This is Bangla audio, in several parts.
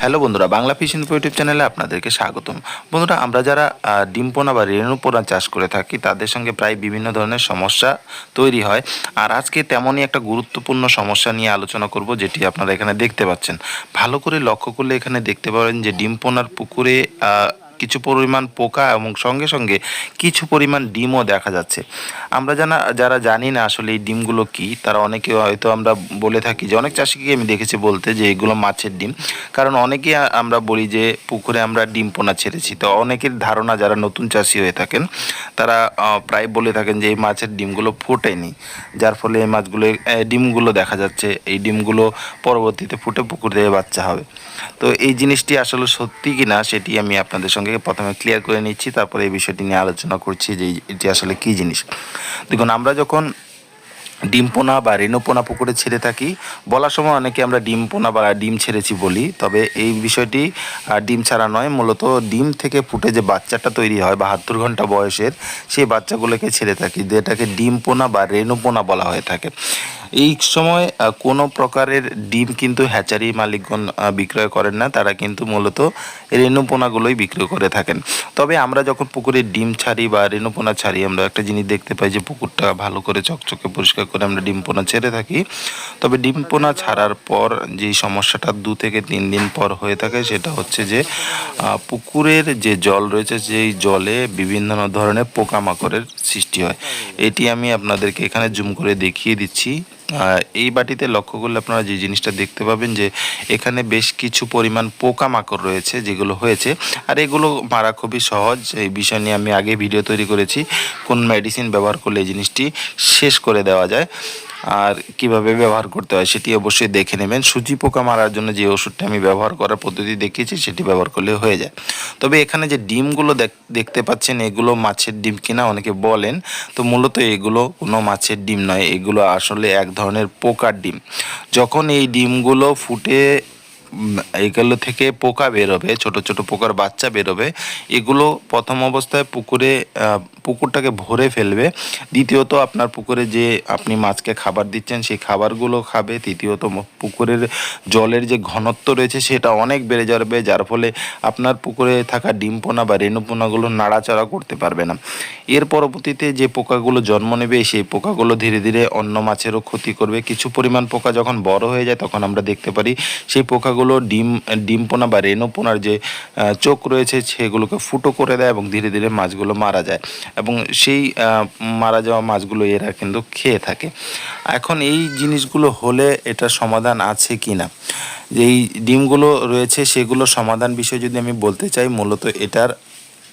হ্যালো বন্ধুরা বাংলা ফিশ ইনফো ইউটিউব চ্যানেলে আপনাদেরকে স্বাগতম। বন্ধুরা আমরা যারা আহ, ডিম পোনা বা রেণু পোনা চাষ করে থাকি তাদের সঙ্গে প্রায় বিভিন্ন ধরনের সমস্যা তৈরি হয়। আর আজকে তেমনই একটা গুরুত্বপূর্ণ সমস্যা নিয়ে আলোচনা করব যেটি আপনারা এখানে দেখতে পাচ্ছেন। ভালো করে লক্ষ্য করলে এখানে দেখতে পাবেন যে ডিম্পোনার পুকুরে কিছু পরিমাণ পোকা এবং সঙ্গে সঙ্গে কিছু পরিমাণ ডিমও দেখা যাচ্ছে। আমরা জানা, যারা জানি না আসলে এই ডিমগুলো কি, তারা অনেকে হয়তো আমরা বলে থাকি যে, অনেক চাষিকে আমি দেখেছি বলতে যে, এগুলো মাছের ডিম। কারণ অনেকে আমরা বলি যে, পুকুরে আমরা ডিম পোনা ছেড়েছি। তো অনেকের ধারণা যারা নতুন চাষি হয়ে থাকেন, তারা প্রায় বলে থাকেন যে, এই মাছের ডিমগুলো ফোটেনি। যার ফলে এই মাছগুলো ডিমগুলো দেখা যাচ্ছে। এই ডিমগুলো পরবর্তীতে ফুটে পুকুর থেকে বাচ্চা হবে। তো এই জিনিসটি আসলে সত্যি কি না সেটি আমি আপনাদের সঙ্গে প্রথমে ক্লিয়ার করে নিচ্ছি, তারপরে এই বিষয়টি নিয়ে আলোচনা করছি যে এটি আসলে কি জিনিস। দেখুন, আমরা যখন ডিম পোনা বা রেণু পোনা পুকুরে ছেড়ে থাকি, বলার সময় অনেকে আমরা ডিম পোনা বা ডিম ছেড়েছি বলি, তবে এই বিষয়টি ডিম ছাড়া নয়, মূলত ডিম থেকে ফুটে যে বাচ্চাটা তৈরি হয়, বাহাত্তর ঘণ্টা বয়সের, সেই বাচ্চাগুলোকে ছেড়ে থাকি, যেটাকে ডিম পোনা বা রেণু পোনা বলা হয়ে থাকে। এই সময় কোনো প্রকারের ডিম কিন্তু হ্যাচারি মালিকগণ বিক্রয় করেন না। তারা কিন্তু মূলত রেণু পোনাগুলোই বিক্রয় করে থাকেন। তবে আমরা যখন পুকুরে ডিম ছাড়ি বা রেণুপোনা ছাড়ি, আমরা একটা জিনিস দেখতে পাই যে পুকুরটা ভালো করে চকচকে পরিষ্কার করে আমরা ডিম পোনা ছেড়ে থাকি। তবে ডিম পোনা ছাড়ার পর যেই সমস্যাটা দু থেকে তিন দিন পর হয়ে থাকে, সেটা হচ্ছে যে পুকুরের যে জল রয়েছে, সেই জলে বিভিন্ন ধরনের পোকামাকড়ের সৃষ্টি হয়। এটি আমি আপনাদেরকে এখানে জুম করে দেখিয়ে দিচ্ছি। এই বাটিতে লক্ষ্য করলে আপনারা যে জিনিসটা দেখতে পাবেন যে এখানে বেশ কিছু পরিমাণ পোকামাকড় রয়েছে যেগুলো হয়েছে। আর এগুলো মারা খুবই সহজ। এই বিষয় নিয়ে আমি আগে ভিডিও তৈরি করেছি, কোন মেডিসিন ব্যবহার করলে এই জিনিসটি শেষ করে দেওয়া যায় আর কীভাবে ব্যবহার করতে হয় সেটি অবশ্যই দেখে নেবেন। সুজি পোকা মারার জন্য যে ওষুধটা আমি ব্যবহার করার পদ্ধতি দেখিয়েছি সেটি ব্যবহার করলে হয়ে যায়। তবে এখানে যে ডিমগুলো দেখ- দেখতে পাচ্ছেন, এগুলো মাছের ডিম কিনা অনেকে বলেন। তো মূলত এগুলো কোনো মাছের ডিম নয়, এগুলো আসলে এক ধরনের পোকার ডিম। যখন এই ডিমগুলো ফুটে উম, এইগুলো থেকে পোকা বেরোবে ছোট ছোট পোকার বাচ্চা বেরোবে। এগুলো প্রথম অবস্থায় পুকুরে পুকুরটাকে ভরে ফেলবে। দ্বিতীয়ত আপনার পুকুরে যে আপনি মাছকে খাবার দিচ্ছেন সেই খাবারগুলো খাবে। তৃতীয়ত পুকুরের জলের যে ঘনত্ব রয়েছে সেটা অনেক বেড়ে যাবে যার ফলে আপনার পুকুরে থাকা ডিমপোনা বা রেণুপোনাগুলো নাড়াচাড়া করতে পারবে না। এর পরবর্তীতে যে পোকাগুলো জন্ম নেবে সেই পোকাগুলো ধীরে ধীরে অন্য মাছেরও ক্ষতি করবে। কিছু পরিমাণ পোকা যখন বড় হয়ে যায় তখন আমরা দেখতে পারি সেই পোকাগুলো ডিম ডিম পোনা বা রেনো পোনার যে চোখ রয়েছে সেগুলোকে ফুটো করে দেয় এবং ধীরে ধীরে মাছগুলো মারা যায়। এবং সেই মারা যাওয়া মাছগুলো এরা কিন্তু খেয়ে থাকে। এখন এই জিনিসগুলো হলে এটা সমাধান আছে কি না যেই ডিমগুলো রয়েছে সেগুলো সমাধান বিষয়ে যদি আমি বলতে চাই, মূলত এটার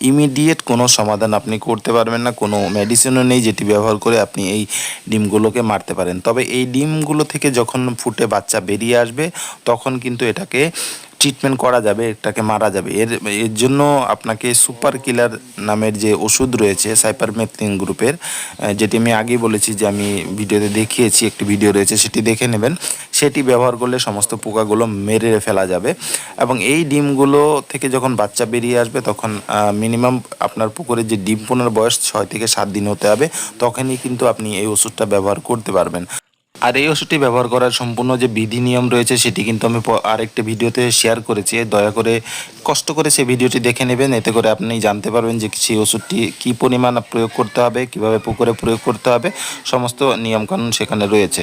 ইমিডিয়েট কোনো সমাধান আপনি করতে পারবেন না, কোনো মেডিসিনও নেই যেটি ব্যবহার করে আপনি এই ডিমগুলোকে মারতে পারেন। তবে এই ডিমগুলো থেকে যখন ফুটে বাচ্চা বেরিয়ে আসবে, তখন কিন্তু এটাকে ট্রিটমেন্ট করা যাবে, এটাকে মারা যাবে। এর এর জন্য আপনাকে সুপার কিলার নামের যে ওষুধ রয়েছে সাইপারমেথ্রিন গ্রুপের যেটি আমি আগেই বলেছি যে আমি ভিডিওতে দেখিয়েছি, একটি ভিডিও রয়েছে, সেটি দেখে নেবেন। সেটি ব্যবহার করলে সমস্ত পোকাগুলো মেরে ফেলা যাবে এবং এই ডিমগুলো থেকে যখন বাচ্চা বেরিয়ে আসবে, তখন মিনিমাম আপনার পুকুরে যে ডিম পোনার বয়স ছয় থেকে সাত দিন হতে হবে, তখনই কিন্তু আপনি এই ওষুধটা ব্যবহার করতে পারবেন। আর এই ওষুধটি ব্যবহার করার সম্পূর্ণ যে বিধি নিয়ম রয়েছে, সেটি কিন্তু আমি আরেকটি ভিডিওতে শেয়ার করেছি। দয়া করে কষ্ট করে সেই ভিডিওটি দেখে নেবেন। এতে করে আপনি জানতে পারবেন যে সেই ওষুধটি কী পরিমাণ প্রয়োগ করতে হবে, কীভাবে পুকুরে প্রয়োগ করতে হবে, সমস্ত নিয়মকানুন সেখানে রয়েছে।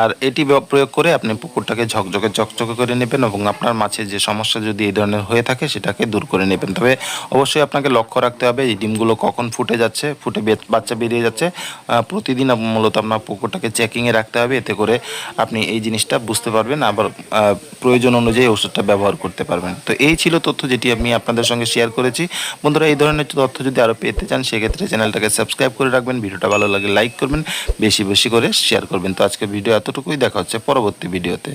আর এটি প্রয়োগ করে আপনি পুকুরটাকে ঝকঝকে চকচকে করে নেবেন এবং আপনার মাছের যে সমস্যা যদি এই ধরনের হয়ে থাকে, সেটাকে দূর করে নেবেন। তবে অবশ্যই আপনাকে লক্ষ্য রাখতে হবে, এই ডিমগুলো কখন ফুটে যাচ্ছে, ফুটে বাচ্চা বেরিয়ে যাচ্ছে। প্রতিদিন মূলত আপনার পুকুরটাকে চেকিংয়ে রাখতে হবে। এতে করে আপনি এই জিনিসটা বুঝতে পারবেন, আবার প্রয়োজন অনুযায়ী ওষুধটা ব্যবহার করতে পারবেন। তো এই ছিল তথ্য যেটি আমি আপনাদের সঙ্গে শেয়ার করেছি। বন্ধুরা, এই ধরনের তথ্য যদি আরও পেতে চান, সেক্ষেত্রে চ্যানেলটাকে সাবস্ক্রাইব করে রাখবেন, ভিডিওটা ভালো লাগে লাইক করবেন, বেশি বেশি করে শেয়ার করবেন। তো আজকে ভিডিও এতটুকুই, দেখা হচ্ছে পরবর্তী ভিডিওতে